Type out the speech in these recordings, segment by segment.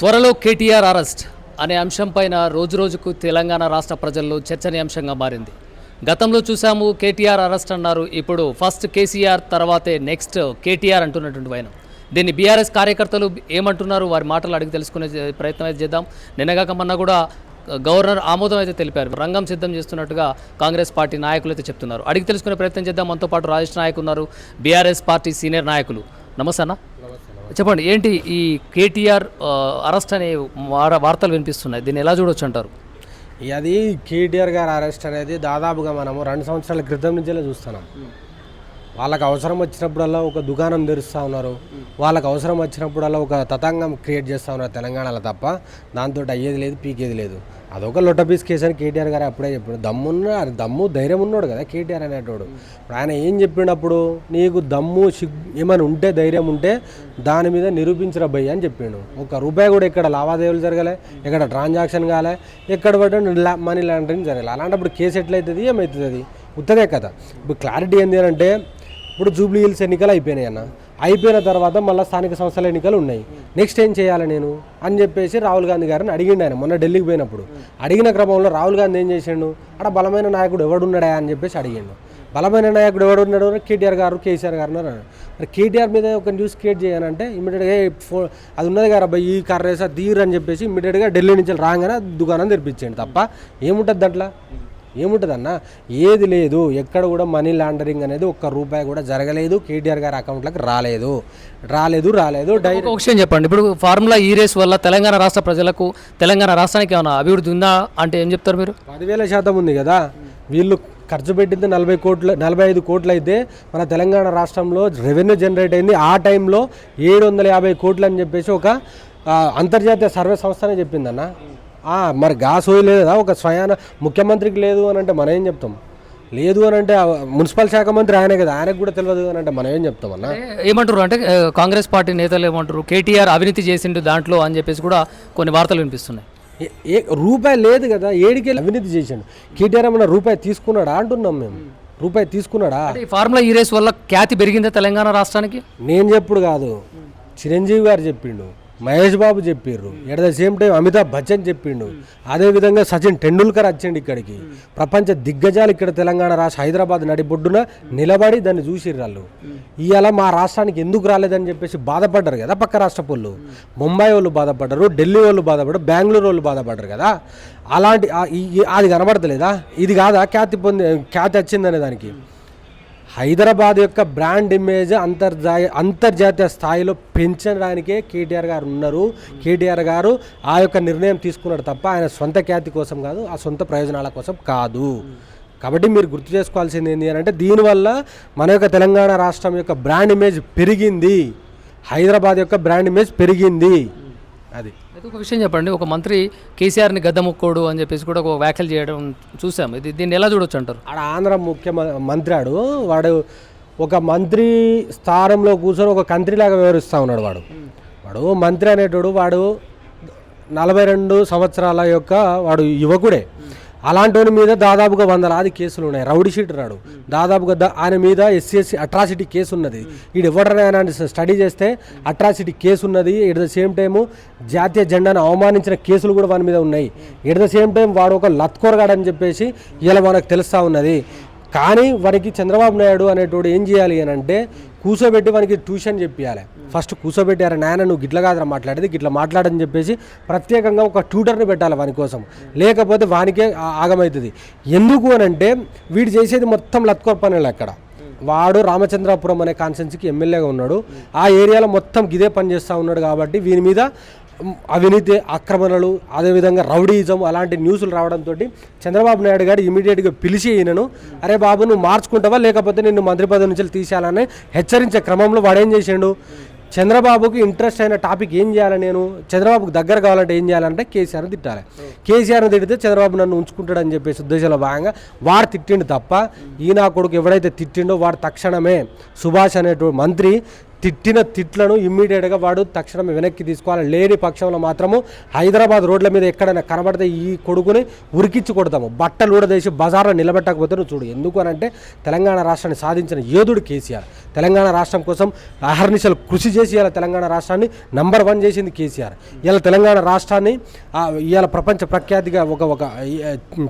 త్వరలో కేటీఆర్ అరెస్ట్ అనే అంశంపైన రోజు రోజుకు తెలంగాణ రాష్ట్ర ప్రజల్లో చర్చనీయాంశంగా మారింది. గతంలో చూసాము కేటీఆర్ అరెస్ట్ అన్నారు. ఇప్పుడు ఫస్ట్ కేసీఆర్ తర్వాతే నెక్స్ట్ కేటీఆర్ అంటున్నటువంటి వైనం. దీన్ని బీఆర్ఎస్ కార్యకర్తలు ఏమంటున్నారు? వారి మాటలు అడిగి తెలుసుకునే ప్రయత్నం అయితే చేద్దాం. నిన్నగాక మొన్న కూడా గవర్నర్ ఆమోదం అయితే తెలిపారు. రంగం సిద్ధం చేస్తున్నట్టుగా కాంగ్రెస్ పార్టీ నాయకులు అయితే చెప్తున్నారు. అడిగి తెలుసుకునే ప్రయత్నం చేద్దాం. మనతో పాటు రాజేష్ నాయక్ ఉన్నారు. బీఆర్ఎస్ పార్టీ సీనియర్ నాయకులు. నమస్తే అన్న. చెప్పండి ఏంటి ఈ కేటీఆర్ అరెస్ట్ అనే వార- వార్తలు వినిపిస్తున్నాయి దీన్ని ఎలా చూడొచ్చు అంటారు? అది కేటీఆర్ గారి అరెస్ట్ అనేది దాదాపుగా మనము రెండు సంవత్సరాల క్రితం నుంచేలా చూస్తున్నాం. వాళ్ళకి అవసరం వచ్చినప్పుడల్లా ఒక దుకాణం తెరుస్తూ ఉన్నారు. వాళ్ళకి అవసరం వచ్చినప్పుడల్లా ఒక తతంగం క్రియేట్ చేస్తూ ఉన్నారు తెలంగాణలో తప్ప. దాంతో అయ్యేది లేదు పీకేది లేదు. అదొక లొట్టపీస్ కేసు అని కేటీఆర్ గారు అప్పుడే చెప్పాడు. దమ్మున్న దమ్ము ధైర్యం ఉన్నాడు కదా కేటీఆర్ అనేటోడు. ఇప్పుడు ఆయన ఏం చెప్పినప్పుడు? నీకు దమ్ము సిగ్ ఏమైనా ఉంటే ధైర్యం ఉంటే దాని మీద నిరూపించరా అని చెప్పిండు. ఒక రూపాయి కూడా ఇక్కడ లావాదేవీలు జరగలే ఇక్కడ ట్రాన్సాక్షన్ కాలే ఎక్కడ పడ్డా మనీ లాండరింగ్ జరగలే. అలాంటప్పుడు కేసు ఎట్లయితుంది ఏమవుతుంది అది ఉత్తదే కదా. ఇప్పుడు క్లారిటీ ఏంది అంటే ఇప్పుడు జూబ్లీ హిల్స్ ఎన్నికలు అయిపోయినాయి అన్న. అయిపోయిన తర్వాత మళ్ళీ స్థానిక సంస్థల ఎన్నికలు ఉన్నాయి. నెక్స్ట్ ఏం చేయాలి నేను? అని చెప్పేసి రాహుల్ గాంధీ గారిని అడిగిండు ఆయన మొన్న ఢిల్లీకి పోయినప్పుడు. అడిగిన క్రమంలో రాహుల్ గాంధీ ఏం చేసిండు? అక్కడ బలమైన నాయకుడు ఎవడున్నాడా? అని చెప్పేసి అడిగిండు. బలమైన నాయకుడు ఎవడున్నాడు? కేటీఆర్ గారు కేసీఆర్ గారు అన్నారు మరి కేటీఆర్ మీద ఒక న్యూస్ క్రియేట్ చేయాలంటే ఇమీడియట్గా ఫో అది ఉన్నది కదా అబ్బాయి ఈ కర్రేసా తీరు అని చెప్పేసి ఇమీడియట్గా ఢిల్లీ నుంచి రాగానే దుకాణం తెరిపించండి తప్ప ఏముంటుంది దాంట్లో? ఏముంటుంది అన్న ఏది లేదు. ఎక్కడ కూడా మనీ లాండరింగ్ అనేది ఒక్క రూపాయి కూడా జరగలేదు. కేటీఆర్ గారి అకౌంట్లోకి రాలేదు. రాలేదు రాలేదు. డై ఒక విషయం చెప్పండి. ఇప్పుడు ఫార్ములా ఈ రేస్ వల్ల తెలంగాణ రాష్ట్ర ప్రజలకు తెలంగాణ రాష్ట్రానికి ఏమైనా అభివృద్ధి ఉందా అంటే ఏం చెప్తారు మీరు? పదివేల శాతం ఉంది కదా. వీళ్ళు ఖర్చు పెట్టింది నలభై కోట్ల నలభై ఐదు కోట్లు అయితే మన తెలంగాణ రాష్ట్రంలో రెవెన్యూ జనరేట్ అయింది. ఆ టైంలో ఏడు వందల యాభై కోట్లు అని చెప్పేసి ఒక అంతర్జాతీయ సర్వే సంస్థనే చెప్పిందన్న. మరి గా సోయి లేదా ఒక స్వయాన ముఖ్యమంత్రికి లేదు అని అంటే మనం ఏం చెప్తాం? లేదు అని అంటే మున్సిపల్ శాఖ మంత్రి ఆయనే కదా ఆయనకు కూడా తెలియదు అని అంటే మనం ఏం చెప్తాం అన్న? ఏమంటారు అంటే కాంగ్రెస్ పార్టీ నేతలు ఏమంటారు కేటీఆర్ అవినీతి చేసిండు దాంట్లో అని చెప్పేసి కూడా కొన్ని వార్తలు వినిపిస్తున్నాయి. ఏ- రూపాయి లేదు కదా ఏడికి అవినీతి చేసిండు. కేటీఆర్ ఏమన్నా రూపాయి తీసుకున్నాడా అంటున్నాం మేము. రూపాయి తీసుకున్నాడా? ఫార్ములా ఈ రేస్ వల్ల ఖ్యాతి పెరిగిందా తెలంగాణ రాష్ట్రానికి? నేను చెప్పుడు కాదు. చిరంజీవి గారు చెప్పిండు. మహేష్ బాబు చెప్పిర్రు. At the same time Amitabh Bachchan చెప్పిండు. అదేవిధంగా సచిన్ టెండూల్కర్ వచ్చిండు ఇక్కడికి. ప్రపంచ దిగ్గజాలు ఇక్కడ తెలంగాణ రాష్ట్ర హైదరాబాద్ నడిబొడ్డున నిలబడి దాన్ని చూసిర్రు వాళ్ళు. ఇవాళ మా రాష్ట్రానికి ఎందుకు రాలేదని చెప్పేసి బాధపడ్డారు కదా పక్క రాష్ట్ర వాళ్ళు ముంబై వాళ్ళు బాధపడ్డారు ఢిల్లీ వాళ్ళు బాధపడ్డారు బెంగళూరు వాళ్ళు బాధపడ్డారు కదా. అలాంటి అది కనబడతలేదా? ఇది కాదా ఖ్యాతి పొంది ఖ్యాతి వచ్చిందనే దానికి. హైదరాబాద్ యొక్క బ్రాండ్ ఇమేజ్ అంతర్జా అంతర్జాతీయ స్థాయిలో పెంచడానికే కేటీఆర్ గారు ఉన్నారు. కేటీఆర్ గారు ఆ యొక్క నిర్ణయం తీసుకున్నాడు తప్ప ఆయన సొంత ఖ్యాతి కోసం కాదు ఆ సొంత ప్రయోజనాల కోసం కాదు. కాబట్టి మీరు గుర్తు చేసుకోవాల్సింది ఏంటి అని అంటే దీనివల్ల మన యొక్క తెలంగాణ రాష్ట్రం యొక్క బ్రాండ్ ఇమేజ్ పెరిగింది. హైదరాబాద్ యొక్క బ్రాండ్ ఇమేజ్ పెరిగింది. అది. అయితే ఒక విషయం చెప్పండి. ఒక మంత్రి కేసీఆర్ని గద్దముక్కోడు అని చెప్పేసి కూడా ఒక వ్యాఖ్యలు చేయడం చూసాం. ఇది దీన్ని ఎలా చూడొచ్చు అంటారు? ఆడ ఆంధ్ర ముఖ్యమంత్రి ఆడు. వాడు ఒక మంత్రి స్థానంలో కూర్చొని ఒక కంత్రిలాగా వివరిస్తూ ఉన్నాడు వాడు. వాడు మంత్రి అనేటోడు వాడు నలభై రెండు సంవత్సరాల యొక్క వాడు యువకుడే. అలాంటి మీద దాదాపుగా వందలాది కేసులు ఉన్నాయి. రౌడీ షీట్ రాడు. దాదాపుగా ఆయన మీద ఎస్సీఎస్సీ అట్రాసిటీ కేసు ఉన్నది. వీడు ఎవడైనా స్టడీ చేస్తే అట్రాసిటీ కేసు ఉన్నది. ఎట్ ద సేమ్ టైము జాతీయ జెండాను అవమానించిన కేసులు కూడా వాని మీద ఉన్నాయి. ఎట్ ద సేమ్ టైం వాడు ఒక లత్కోరగాడని చెప్పేసి ఇలా మనకు తెలుస్తూ ఉన్నది. కానీ వారికి చంద్రబాబు నాయుడు అనేటోడు ఏం చేయాలి అని అంటే కూర్చోబెట్టి వానికి ట్యూషన్ చెప్పియాలి. ఫస్ట్ కూర్చోబెట్టారు నాయన నువ్వు గిట్ల కాదురా మాట్లాడేది గిట్ల మాట్లాడని చెప్పేసి ప్రత్యేకంగా ఒక ట్యూటర్ని పెట్టాలి వాని కోసం. లేకపోతే వానికే ఆగమవుతుంది ఎందుకు అని అంటే వీడు చేసేది మొత్తం లత్కోర్ పనులు అక్కడ. వాడు రామచంద్రాపురం అనే కాన్స్టెన్సీకి ఎమ్మెల్యేగా ఉన్నాడు. ఆ ఏరియాలో మొత్తం గిదే పని చేస్తూ ఉన్నాడు కాబట్టి వీని మీద అవినీతి ఆక్రమణలు అదేవిధంగా రౌడీజం అలాంటి న్యూస్లు రావడంతో చంద్రబాబు నాయుడు గారు ఇమీడియట్గా పిలిచి ఈయనను అరే బాబు నువ్వు మార్చుకుంటావా? లేకపోతే నిన్ను మంత్రి పదవి నుంచి తీసేయాలని హెచ్చరించే క్రమంలో వాడు ఏం చేసిండు? చంద్రబాబుకి ఇంట్రెస్ట్ అయిన టాపిక్ ఏం చేయాలి నేను? చంద్రబాబుకి దగ్గర కావాలంటే ఏం చేయాలంటే కేసీఆర్ని తిట్టాలి. కేసీఆర్ని తిడితే చంద్రబాబు నన్ను ఉంచుకుంటాడని చెప్పేసి ఉద్దేశంలో భాగంగా వాడు తిట్టిండు తప్ప ఈ నా కొడుకు ఎవడైతే తిట్టిండో వాడు తక్షణమే సుభాష్ అనేటువంటి మంత్రి తిట్టిన తిట్లను ఇమ్మీడియట్గా వాడు తక్షణం వెనక్కి తీసుకోవాలి. లేని పక్షంలో మాత్రము హైదరాబాద్ రోడ్ల మీద ఎక్కడైనా కనబడితే ఈ కొడుకుని ఉరికిచ్చి కొడతాము. బట్టలు ఊడదేసి బజార్లో నిలబెట్టకపోతే నువ్వు చూడు. ఎందుకు అని అంటే తెలంగాణ రాష్ట్రాన్ని సాధించిన యోధుడు కేసీఆర్. తెలంగాణ రాష్ట్రం కోసం అహర్నిశలు కృషి చేసి ఇలా తెలంగాణ రాష్ట్రాన్ని నంబర్ వన్ చేసింది కేసీఆర్. ఇలా తెలంగాణ రాష్ట్రాన్ని ఇవాళ ప్రపంచ ప్రఖ్యాతిగా ఒక ఒక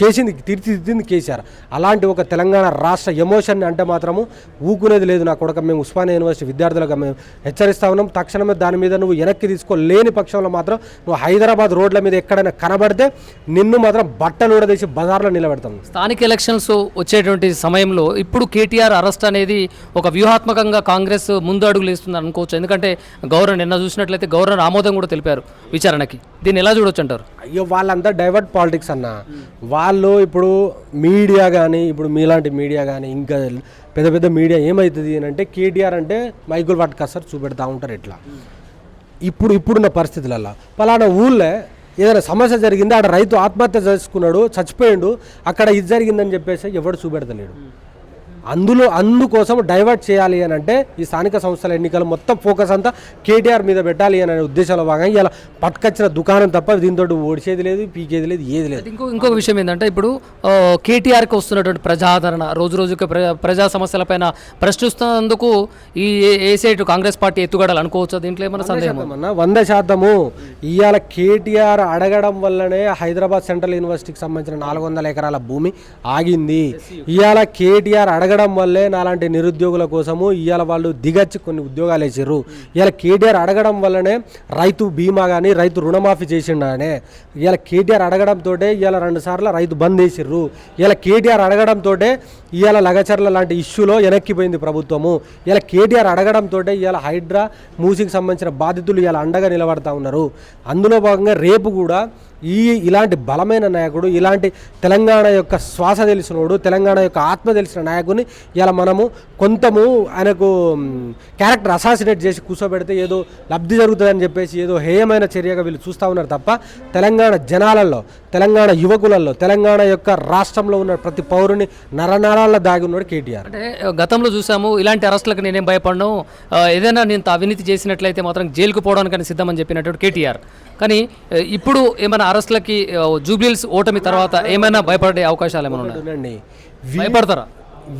చేసింది తీర్చిదిద్దింది కేసీఆర్. అలాంటి ఒక తెలంగాణ రాష్ట్ర ఎమోషన్ అంటే మాత్రము ఊకునేది లేదు నా కొడక. మేము ఉస్మానియా యూనివర్సిటీ విద్యార్థులుగా మేము హెచ్చరిస్తా ఉన్నాం. తక్షణమే దాని మీద నువ్వు వెనక్కి తీసుకోలేని పక్షంలో మాత్రం నువ్వు హైదరాబాద్ రోడ్ల మీద ఎక్కడైనా కనబడితే నిన్ను మాత్రం బట్టలు ఊడదీసి బజార్లో నిలబెడతాం. స్థానిక ఎలక్షన్స్ వచ్చేటువంటి సమయంలో ఇప్పుడు కేటీఆర్ అరెస్ట్ అనేది ఒక వ్యూహాత్మకంగా కాంగ్రెస్ ముందు అడుగులు వేస్తుంది అనుకోవచ్చు. ఎందుకంటే గవర్నర్ నిన్న చూసినట్లయితే గవర్నర్ ఆమోదం కూడా తెలిపారు విచారణకి. దీన్ని ఎలా చూడొచ్చు అంటారు? అయ్యో వాళ్ళంతా డైవర్ట్ పాలిటిక్స్ అన్న. వాళ్ళు ఇప్పుడు మీడియా కానీ ఇప్పుడు మీలాంటి మీడియా కానీ ఇంకా పెద్ద పెద్ద మీడియా ఏమవుతుంది అని అంటే కేటీఆర్ అంటే మైకులు పట్టుకొస్తారు చూపెడతా ఉంటారు ఇట్లా ఇప్పుడు ఇప్పుడున్న పరిస్థితులలో పలానా ఊళ్ళో ఏదైనా సమస్య జరిగింది ఆడ రైతు ఆత్మహత్య చేసుకున్నాడు చచ్చిపోయిండు అక్కడ ఇది జరిగిందని చెప్పేసి ఎవడు చూపెడతలేడు. అందులో అందుకోసం డైవర్ట్ చేయాలి అని అంటే ఈ స్థానిక సంస్థల ఎన్నికలు మొత్తం ఫోకస్ అంతా కేటీఆర్ మీద పెట్టాలి అనే ఉద్దేశంలో భాగంగా ఇలా పట్టుకొచ్చిన దుకాణం తప్ప దీంతో ఓడిచేది లేదు పీకేది లేదు ఏది లేదు. ఇంకో ఇంకొక విషయం ఏంటంటే ఇప్పుడు కేటీఆర్కి వస్తున్నటువంటి ప్రజాదరణ రోజు రోజుకి ప్రజా సమస్యలపైన ప్రశ్నిస్తున్నందుకు ఈ ఏసైటు కాంగ్రెస్ పార్టీ ఎత్తుగడలు అనుకోవచ్చు? దీంట్లో ఏమైనా సందేహం? అన్న వంద శాతము. ఇవాళ కేటీఆర్ అడగడం వల్లనే హైదరాబాద్ సెంట్రల్ యూనివర్సిటీకి సంబంధించిన నాలుగు వందల ఎకరాల భూమి ఆగింది. ఇవాళ కేటీఆర్ అడగడం వల్లే నాలాంటి నిరుద్యోగుల కోసము ఇవాళ వాళ్ళు దిగచ్చి కొన్ని ఉద్యోగాలు వేసారు ఇవాళ కేటీఆర్ అడగడం వల్లనే రైతు బీమా కానీ రైతు రుణమాఫీ చేసిండనే. ఇవాళ కేటీఆర్ అడగడంతో ఇవాళ రెండు సార్లు రైతు బంద్ చేసిర్రు ఇవాళ కేటీఆర్ అడగడంతో ఇవాళ లగచర్ల లాంటి ఇష్యూలో వెనక్కిపోయింది ప్రభుత్వము. ఇలా కేటీఆర్ అడగడంతో ఇవాళ హైడ్రా మూసికి సంబంధించిన బాధితులు ఇవాళ అండగా నిలబడతా ఉన్నారు. అందులో భాగంగా రేపు కూడా ఈ ఇలాంటి బలమైన నాయకుడు ఇలాంటి తెలంగాణ యొక్క శ్వాస తెలిసినోడు తెలంగాణ యొక్క ఆత్మ తెలిసిన నాయకుని ఇలా మనము కొంతము ఆయనకు క్యారెక్టర్ అసాసినేట్ చేసి కూర్చోబెడితే ఏదో లబ్ధి జరుగుతుందని చెప్పేసి ఏదో హేయమైన చర్యగా వీళ్ళు చూస్తూ ఉన్నారు తప్ప తెలంగాణ జనాలలో తెలంగాణ యువకులలో తెలంగాణ యొక్క రాష్ట్రంలో ఉన్న ప్రతి పౌరుని నరనరాల్లో దాగి ఉన్నాడు కేటీఆర్. అంటే గతంలో చూసాము ఇలాంటి అరెస్టులకు నేనేం భయపడను. ఏదైనా నేను అవినీతి చేసినట్లయితే మాత్రం జైలుకు పోవడానికని సిద్ధమని చెప్పినటువంటి కేటీఆర్. కానీ ఇప్పుడు ఏమైనా అరెస్టులకి జూబ్లీల్స్ ఓటమి తర్వాత ఏమైనా భయపడే అవకాశాలు ఏమైనా ఉన్నాయి? వినండి భయపడతారా?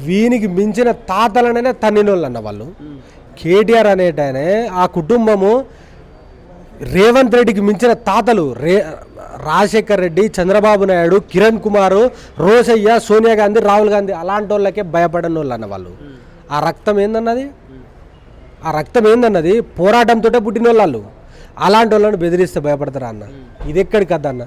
వీనికి మించిన తాతలనే తన్నినోళ్ళు అన్న వాళ్ళు. కేటీఆర్ అనేటనే ఆ కుటుంబము రేవంత్ రెడ్డికి మించిన తాతలు రే రాజశేఖర్ రెడ్డి చంద్రబాబు నాయుడు కిరణ్ కుమార్ రోజయ్య సోనియా గాంధీ రాహుల్ గాంధీ అలాంటి వాళ్ళకే భయపడని వాళ్ళు. అన్న వాళ్ళు ఆ రక్తం ఏందన్నది? ఆ రక్తం ఏందన్నది? పోరాటంతో పుట్టిన వాళ్ళు అలాంటి వాళ్ళని బెదిరిస్తే భయపడతారా అన్న? ఇది ఎక్కడికి అన్న?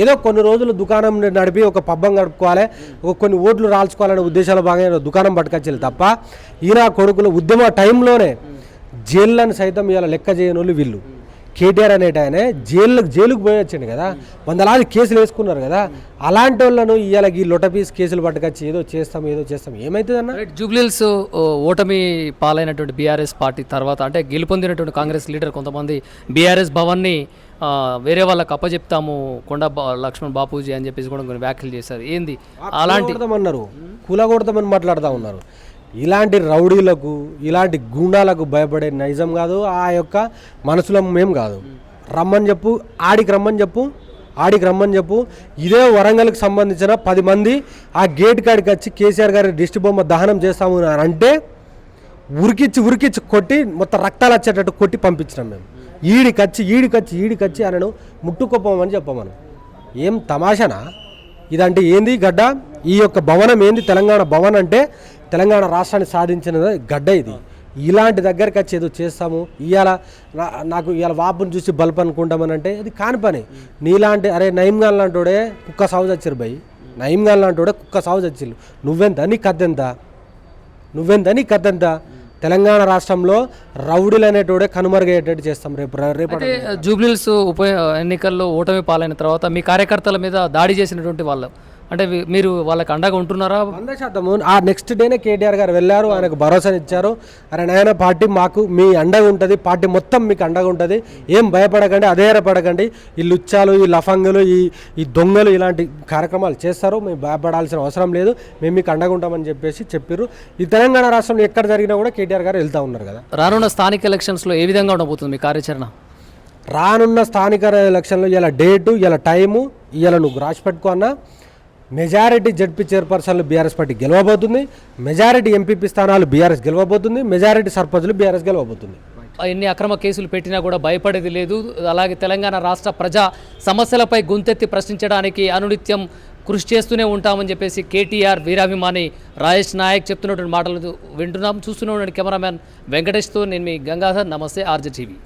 ఏదో కొన్ని రోజులు దుకాణం నడిపి ఒక పబ్బం గడుపుకోవాలి ఒక కొన్ని ఓట్లు రాల్చుకోవాలనే ఉద్దేశాలు బాగా దుకాణం పట్టుకొచ్చేది తప్ప ఈయన కొడుకులు ఉద్యమ టైంలోనే జైళ్ళను సైతం ఇలా లెక్క చేయని వాళ్ళు వీళ్ళు. కేటీఆర్ అనేట ఆయన జైలుకు జైలుకు పోయి వచ్చిండు కదా. వందలాది కేసులు వేసుకున్నారు కదా. అలాంటి వాళ్ళను ఇవాళ ఈ లొటపీస్ కేసులు పట్టుకొచ్చి ఏదో చేస్తాం ఏదో చేస్తాం. ఏమవుతుంది అన్న రైట్ జూబ్లీల్స్ ఓటమి పాలైనటువంటి బీఆర్ఎస్ పార్టీ తర్వాత అంటే గెలుపొందినటువంటి కాంగ్రెస్ లీడర్ కొంతమంది బీఆర్ఎస్ భవన్ని వేరే వాళ్ళకి అప్పచెప్తాము కొండ లక్ష్మణ్ బాపూజీ అని చెప్పేసి కూడా కొన్ని వ్యాఖ్యలు చేశారు. ఏంది? అలాంటి కూలగొడతామన్నారు. కూలగొడతామని మాట్లాడుతూ ఉన్నారు. ఇలాంటి రౌడీలకు ఇలాంటి గుండాలకు భయపడే నైజం కాదు ఆ యొక్క మనసులో మేం కాదు. రమ్మని చెప్పు ఆడికి రమ్మని చెప్పు ఆడికి రమ్మని చెప్పు. ఇదే వరంగల్కి సంబంధించిన పది మంది ఆ గేట్ కాడికి వచ్చి కేసీఆర్ గారి దిష్టి బొమ్మ దహనం చేస్తాము అని అంటే ఉరికిచ్చి ఉరికిచ్చి కొట్టి మొత్తం రక్తాలు వచ్చేటట్టు కొట్టి పంపించినాం మేము. ఈడికచ్చి ఈడికచ్చి ఈడికచ్చి ఆయనను ముట్టుకోపోమని చెప్పమను ఏం తమాషనా? ఇదంటే ఏంది గడ్డ? ఈ యొక్క భవనం ఏంది? తెలంగాణ భవన్ అంటే తెలంగాణ రాష్ట్రాన్ని సాధించిన గడ్డ ఇది. ఇలాంటి దగ్గరికి వచ్చి ఏదో చేస్తాము ఇవాళ నాకు ఇవాళ వాపుని చూసి బల్బ్ అనుకుంటామని అంటే ఇది కాని పని. నీలాంటి అరే నయం గాన్ లాంటోడే కుక్క సాగు చచ్చారు భయ్ నయం గాన్ లాంటోడే కుక్క సాగు చచ్చిల్లు నువ్వెంత? నీ కద్దెంత? నువ్వెంత? నీ కద్దెంత? తెలంగాణ రాష్ట్రంలో రౌడీలు అనేటోడే కనుమరుగయ్యేటట్టు చేస్తాం రేపు రేపు అంటే జూబ్లీల్స్ ఉప ఎన్నికల్లో ఓటమి పాలైన తర్వాత మీ కార్యకర్తల మీద దాడి చేసినటువంటి వాళ్ళు అంటే మీరు వాళ్ళకి అండగా ఉంటున్నారా? వంద శాతము ఆ నెక్స్ట్ డేనే కేటీఆర్ గారు వెళ్ళారు ఆయనకు భరోసాని ఇచ్చారు. అరే నాయన పార్టీ మాకు మీ అండగా ఉంటుంది పార్టీ మొత్తం మీకు అండగా ఉంటుంది. ఏం భయపడకండి అధైర్యపడకండి ఈ లుచ్చాలు ఈ లఫంగులు ఈ ఈ దొంగలు ఇలాంటి కార్యక్రమాలు చేస్తారు. మేము భయపడాల్సిన అవసరం లేదు. మేము మీకు అండగా ఉంటామని చెప్పేసి చెప్పారు ఈ తెలంగాణ రాష్ట్రంలో ఎక్కడ జరిగినా కూడా కేటీఆర్ గారు వెళ్తూ ఉన్నారు కదా. రానున్న స్థానిక ఎలక్షన్స్లో ఏ విధంగా ఉండబోతుంది మీ కార్యాచరణ? రానున్న స్థానిక ఎలక్షన్లో ఇలా డేటు ఇలా టైము ఇలా నువ్వు రాసి పెట్టుకో అన్న. మెజారిటీ జడ్పీ చైర్పర్సన్లు బీఆర్ఎస్ పార్టీ గెలవబోతుంది మెజారిటీ ఎంపీపీ స్థానాలు బీఆర్ఎస్ గెలవబోతుంది మెజారిటీ సర్పంచులు బీఆర్ఎస్ గెలవబోతుంది. ఎన్ని అక్రమ కేసులు పెట్టినా కూడా భయపడేది లేదు. అలాగే తెలంగాణ రాష్ట్ర ప్రజా సమస్యలపై గొంతెత్తి ప్రశ్నించడానికి అనునిత్యం కృషి చేస్తూనే ఉంటామని చెప్పేసి కేటీఆర్ వీరాభిమాని రాజేష్ నాయక్ చెప్తున్నటువంటి మాటలు వింటున్నాం. చూస్తున్నాం కెమెరామ్యాన్ వెంకటేష్తో నేను మీ గంగాధర్. నమస్తే ఆర్జటీవీ